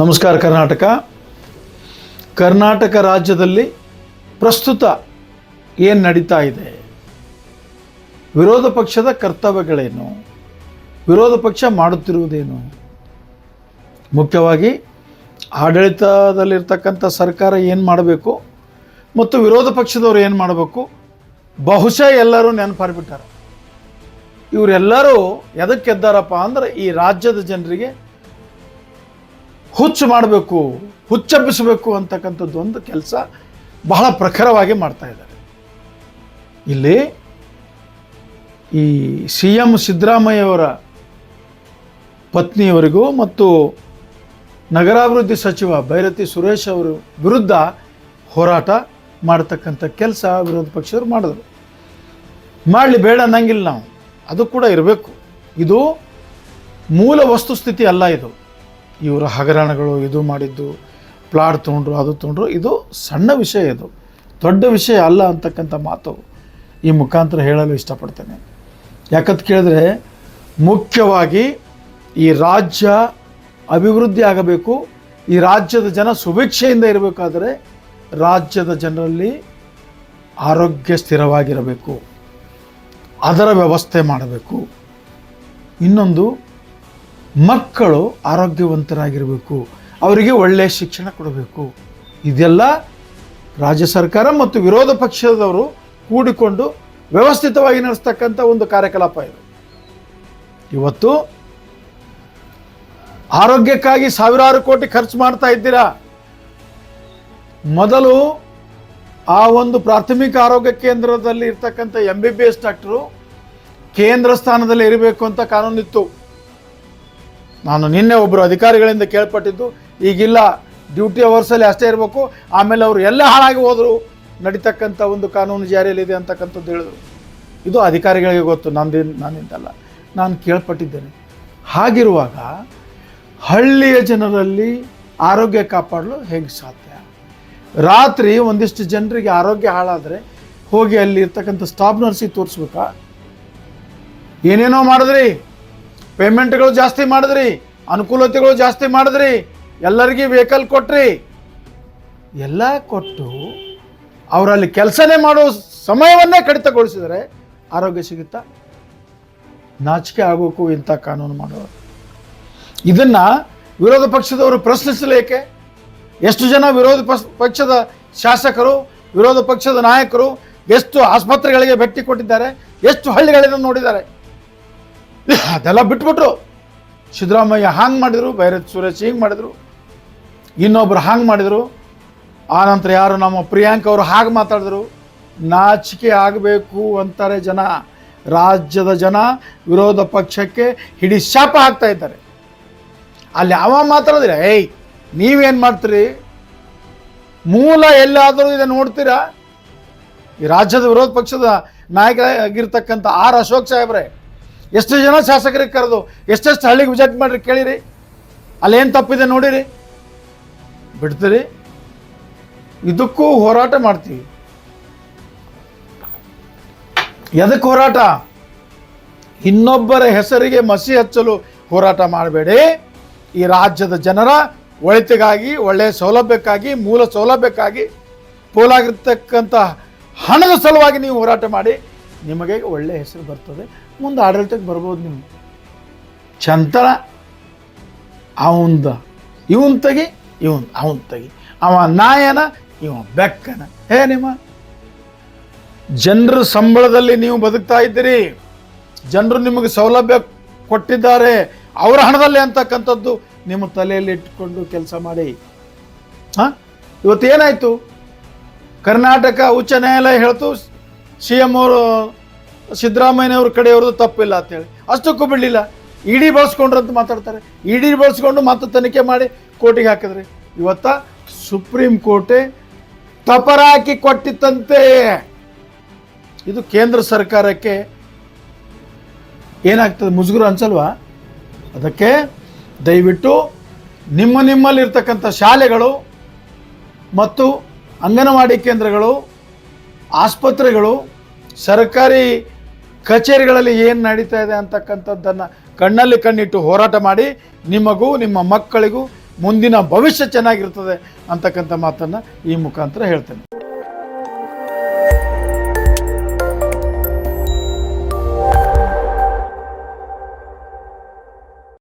ನಮಸ್ಕಾರ ಕರ್ನಾಟಕ. ಕರ್ನಾಟಕ ರಾಜ್ಯದಲ್ಲಿ ಪ್ರಸ್ತುತ ಏನು ನಡೀತಾ ಇದೆ? ವಿರೋಧ ಪಕ್ಷದ ಕರ್ತವ್ಯಗಳೇನು? ವಿರೋಧ ಪಕ್ಷ ಮಾಡುತ್ತಿರುವುದೇನು? ಮುಖ್ಯವಾಗಿ ಆಡಳಿತದಲ್ಲಿರ್ತಕ್ಕಂಥ ಸರ್ಕಾರ ಏನು ಮಾಡಬೇಕು ಮತ್ತು ವಿರೋಧ ಪಕ್ಷದವರು ಏನು ಮಾಡಬೇಕು? ಬಹುಶಃ ಎಲ್ಲರೂ ನೆನಪಾರ್ಬಿಟ್ಟಾರೆ. ಇವರೆಲ್ಲರೂ ಎದಕ್ಕೆದ್ದಾರಪ್ಪ ಅಂದರೆ ಅಂದ್ರೆ ಈ ರಾಜ್ಯದ ಜನರಿಗೆ ಹುಚ್ಚು ಮಾಡಬೇಕು, ಹುಚ್ಚೆಬ್ಬಿಸಬೇಕು ಅಂತಕ್ಕಂಥದ್ದು ಒಂದು ಕೆಲಸ ಬಹಳ ಪ್ರಖರವಾಗಿ ಮಾಡ್ತಾ ಇದ್ದಾರೆ. ಇಲ್ಲಿ ಈ ಸಿ ಎಂ ಸಿದ್ದರಾಮಯ್ಯವರ ಪತ್ನಿಯವರಿಗೂ ಮತ್ತು ನಗರಾಭಿವೃದ್ಧಿ ಸಚಿವ ಭೈರತಿ ಸುರೇಶ್ ಅವರು ವಿರುದ್ಧ ಹೋರಾಟ ಮಾಡತಕ್ಕಂಥ ಕೆಲಸ ವಿರೋಧ ಪಕ್ಷದವರು ಮಾಡಿದ್ರು. ಮಾಡಲಿ ಬೇಡ ಅನ್ನಂಗಿಲ್ಲ ನಾವು. ಅದು ಕೂಡ ಇರಬೇಕು. ಇದು ಮೂಲ ವಸ್ತುಸ್ಥಿತಿ ಅಲ್ಲ ಇದು. ಇವರ ಹಗರಣಗಳು ಇದು ಮಾಡಿದ್ದು ಪ್ಲಾಟ್ ತೊಗೊಂಡ್ರು, ಅದು ತೊಗೊಂಡ್ರು, ಇದು ಸಣ್ಣ ವಿಷಯ ಇದು. ದೊಡ್ಡ ವಿಷಯ ಅಲ್ಲ ಅಂತಕ್ಕಂಥ ಮಾತು ಈ ಮುಖಾಂತರ ಹೇಳಲು ಇಷ್ಟಪಡ್ತೇನೆ. ಯಾಕಂತ ಕೇಳಿದ್ರೆ, ಮುಖ್ಯವಾಗಿ ಈ ರಾಜ್ಯ ಅಭಿವೃದ್ಧಿ ಆಗಬೇಕು, ಈ ರಾಜ್ಯದ ಜನ ಸುಭಿಕ್ಷೆಯಿಂದ ಇರಬೇಕಾದರೆ ರಾಜ್ಯದ ಜನರಲ್ಲಿ ಆರೋಗ್ಯ ಸ್ಥಿರವಾಗಿರಬೇಕು, ಅದರ ವ್ಯವಸ್ಥೆ ಮಾಡಬೇಕು. ಇನ್ನೊಂದು ಮಕ್ಕಳು ಆರೋಗ್ಯವಂತರಾಗಿರಬೇಕು. ಅವರಿಗೆ ಒಳ್ಳೆಯ ಶಿಕ್ಷಣ ಕೊಡಬೇಕು. ಇದೆಲ್ಲ ರಾಜ್ಯ ಸರ್ಕಾರ ಮತ್ತು ವಿರೋಧ ಪಕ್ಷದವರು ಕೂಡಿಕೊಂಡು ವ್ಯವಸ್ಥಿತವಾಗಿ ನಡೆಸ್ತಕ್ಕಂಥ ಒಂದು ಕಾರ್ಯಕಲಾಪ ಇದು. ಇವತ್ತು ಆರೋಗ್ಯಕ್ಕಾಗಿ ಸಾವಿರಾರು ಕೋಟಿ ಖರ್ಚು ಮಾಡ್ತಾ ಇದ್ದೀರಾ? ಮೊದಲು ಆ ಒಂದು ಪ್ರಾಥಮಿಕ ಆರೋಗ್ಯ ಕೇಂದ್ರದಲ್ಲಿ ಇರ್ತಕ್ಕಂಥ M B B S doctor ಕೇಂದ್ರ ಸ್ಥಾನದಲ್ಲಿ ಇರಬೇಕು ಅಂತ ಕಾನೂನಿತ್ತು. ನಾನು ನಿನ್ನೆ ಒಬ್ಬರು ಅಧಿಕಾರಿಗಳಿಂದ ಕೇಳ್ಪಟ್ಟಿದ್ದು, ಈಗಿಲ್ಲ ಡ್ಯೂಟಿ ಅವರ್ಸಲ್ಲಿ ಅಷ್ಟೇ ಇರಬೇಕು. ಆಮೇಲೆ ಅವರು ಎಲ್ಲ ಹಾಳಾಗಿ ಹೋದರು. ನಡೀತಕ್ಕಂಥ ಒಂದು ಕಾನೂನು ಜಾರಿಯಲ್ಲಿದೆ ಅಂತಕ್ಕಂಥದ್ದು ಹೇಳಿದ್ರು. ಇದು ಅಧಿಕಾರಿಗಳಿಗೆ ಗೊತ್ತು ನಂದಿ ನಾನಿಂದಲ್ಲ ನಾನು ಕೇಳ್ಪಟ್ಟಿದ್ದೇನೆ. ಹಾಗಿರುವಾಗ ಹಳ್ಳಿಯ ಜನರಲ್ಲಿ ಆರೋಗ್ಯ ಕಾಪಾಡಲು ಹೇಗೆ ಸಾಧ್ಯ? ರಾತ್ರಿ ಒಂದಿಷ್ಟು ಜನರಿಗೆ ಆರೋಗ್ಯ ಹಾಳಾದರೆ ಹೋಗಿ ಅಲ್ಲಿ ಇರ್ತಕ್ಕಂಥ ಸ್ಟಾಫ್ ನರ್ಸಿಗೆ ತೋರಿಸ್ಬೇಕಾ? ಏನೇನೋ ಮಾಡಿದ್ರಿ? ಪೇಮೆಂಟ್ಗಳು ಜಾಸ್ತಿ ಮಾಡಿದ್ರಿ, ಅನುಕೂಲತೆಗಳು ಜಾಸ್ತಿ ಮಾಡಿದ್ರಿ, ಎಲ್ಲರಿಗೂ ವೆಹಿಕಲ್ ಕೊಟ್ರಿ. ಎಲ್ಲ ಕೊಟ್ಟು ಅವರಲ್ಲಿ ಕೆಲಸನೇ ಮಾಡೋ ಸಮಯವನ್ನೇ ಕಡಿತಗೊಳಿಸಿದರೆ ಆರೋಗ್ಯ ಸಿಗುತ್ತಾ? ನಾಚಿಕೆ ಆಗೋಕು ಇಂಥ ಕಾನೂನು ಮಾಡೋರು. ಇದನ್ನು ವಿರೋಧ ಪಕ್ಷದವರು ಪ್ರಶ್ನಿಸಲೇಕೆ? ಎಷ್ಟು ಜನ ವಿರೋಧ ಪಕ್ಷ- ಪಕ್ಷದ ಶಾಸಕರು, ವಿರೋಧ ಪಕ್ಷದ ನಾಯಕರು ಎಷ್ಟು ಆಸ್ಪತ್ರೆಗಳಿಗೆ ಭೇಟಿ ಕೊಟ್ಟಿದ್ದಾರೆ, ಎಷ್ಟು ಹಳ್ಳಿಗಳಿಂದ ನೋಡಿದ್ದಾರೆ? ಅದೆಲ್ಲ ಬಿಟ್ಬಿಟ್ರು. ಸಿದ್ದರಾಮಯ್ಯ ಹಾಂಗೆ ಮಾಡಿದರು, ಭೈರತ್ ಸುರೇಶ್ ಹಿಂಗೆ ಮಾಡಿದರು. ಇನ್ನೊಬ್ರು ಹಾಂಗೆ ಮಾಡಿದರು. ಆನಂತರ ಯಾರು? ನಮ್ಮ ಪ್ರಿಯಾಂಕ್ ಅವರು ಹಾಗೆ ಮಾತಾಡಿದ್ರು. ನಾಚಿಕೆ ಆಗಬೇಕು ಅಂತಾರೆ ಜನ. ರಾಜ್ಯದ ಜನ ವಿರೋಧ ಪಕ್ಷಕ್ಕೆ ಹಿಡಿ ಶಾಪ ಹಾಕ್ತಾ ಇದ್ದಾರೆ. ಅಲ್ಲಿ ಅವ ಮಾತಾಡಿದ್ರೆ, ಏಯ್, ನೀವೇನು ಮಾಡ್ತೀರಿ? ಮೂಲ ಎಲ್ಲಾದರೂ ಇದೆ ನೋಡ್ತೀರಾ? ಈ ರಾಜ್ಯದ ವಿರೋಧ ಪಕ್ಷದ ನಾಯಕ ಆಗಿರ್ತಕ್ಕಂಥ ಆರ್ ಅಶೋಕ್ ಸಾಹೇಬ್ರೆ ಎಷ್ಟು ಜನ ಶಾಸಕರಿಗೆ ಕರೆದು, ಎಷ್ಟೆಷ್ಟು ಹಳ್ಳಿಗೆ ವಿಸಿಟ್ ಮಾಡಿರಿ ಕೇಳಿರಿ. ಅಲ್ಲೇನು ತಪ್ಪಿದೆ ನೋಡಿರಿ. ಬಿಡ್ತೀರಿ. ಇದಕ್ಕೂ ಹೋರಾಟ ಮಾಡ್ತೀವಿ. ಎದಕ್ಕೆ ಹೋರಾಟ? ಇನ್ನೊಬ್ಬರ ಹೆಸರಿಗೆ ಮಸಿ ಹಚ್ಚಲು ಹೋರಾಟ ಮಾಡಬೇಡಿ. ಈ ರಾಜ್ಯದ ಜನರ ಒಳಿತಿಗಾಗಿ, ಒಳ್ಳೆಯ ಸೌಲಭ್ಯಕ್ಕಾಗಿ, ಮೂಲ ಸೌಲಭ್ಯಕ್ಕಾಗಿ, ಪೋಲಾಗಿರ್ತಕ್ಕಂಥ ಹಣದ ಸಲುವಾಗಿ ನೀವು ಹೋರಾಟ ಮಾಡಿ, ನಿಮಗೆ ಒಳ್ಳೆಯ ಹೆಸರು ಬರ್ತದೆ. ಮುಂದೆ ಆಡಳಿತಕ್ಕೆ ಬರ್ಬೋದು ನೀವು. ಚಂತನ ಅವಂದ ಇವನ್ ತೆಗಿ ಇವನ್ ಅವನ್ ತಗಿ ಅವ ನಾಯನ, ಇವ ಬೆಕ್ಕನ. ಹೇ ನಿಮ್ಮ, ಜನರ ಸಂಬಳದಲ್ಲಿ ನೀವು ಬದುಕ್ತಾ ಇದ್ದೀರಿ. ಜನರು ನಿಮಗೆ ಸೌಲಭ್ಯ ಕೊಟ್ಟಿದ್ದಾರೆ. ಅವರ ಹಣದಲ್ಲಿ ಅಂತಕ್ಕಂಥದ್ದು ನಿಮ್ಮ ತಲೆಯಲ್ಲಿ ಇಟ್ಟುಕೊಂಡು ಕೆಲಸ ಮಾಡಿ. ಹಾಂ? ಇವತ್ತು ಏನಾಯಿತು? ಕರ್ನಾಟಕ ಉಚ್ಚ ನ್ಯಾಯಾಲಯ ಹೇಳ್ತು, ಸಿ ಎಂ ಅವರು ಸಿದ್ದರಾಮಯ್ಯನವ್ರ ಕಡೆಯವ್ರದ್ದು ತಪ್ಪಿಲ್ಲ ಅಂತೇಳಿ. ಅಷ್ಟಕ್ಕೂ ಬಿಡಲಿಲ್ಲ. ಇಡಿ ಬಳಸ್ಕೊಂಡ್ರು ಅಂತ ಮಾತಾಡ್ತಾರೆ. ಇಡಿ ಬಳಸ್ಕೊಂಡು ಮತ್ತೆ ತನಿಖೆ ಮಾಡಿ ಕೋರ್ಟಿಗೆ ಹಾಕಿದ್ರಿ. ಇವತ್ತ ಸುಪ್ರೀಂ ಕೋರ್ಟೆ ತಪರಾಕಿ ಕೊಟ್ಟಿತ್ತಂತೆ. ಇದು ಕೇಂದ್ರ ಸರ್ಕಾರಕ್ಕೆ ಏನಾಗ್ತದೆ? ಮುಜುಗುರು ಅನ್ಸಲ್ವಾ? ಅದಕ್ಕೆ ದಯವಿಟ್ಟು ನಿಮ್ಮ ನಿಮ್ಮಲ್ಲಿರ್ತಕ್ಕಂಥ ಶಾಲೆಗಳು ಮತ್ತು ಅಂಗನವಾಡಿ ಕೇಂದ್ರಗಳು, ಆಸ್ಪತ್ರೆಗಳು, ಸರ್ಕಾರಿ ಕಚೇರಿಗಳಲ್ಲಿ ಏನು ನಡೀತಾ ಇದೆ ಅಂತಕ್ಕಂಥದ್ದನ್ನು ಕಣ್ಣಲ್ಲಿ ಕಣ್ಣಿಟ್ಟು ಹೋರಾಟ ಮಾಡಿ ನಿಮಗೂ, ನಿಮ್ಮ ಮಕ್ಕಳಿಗೂ ಮುಂದಿನ ಭವಿಷ್ಯ ಚೆನ್ನಾಗಿರ್ತದೆ ಅಂತಕ್ಕಂಥ ಮಾತನ್ನು ಈ ಮುಖಾಂತರ ಹೇಳ್ತೇನೆ.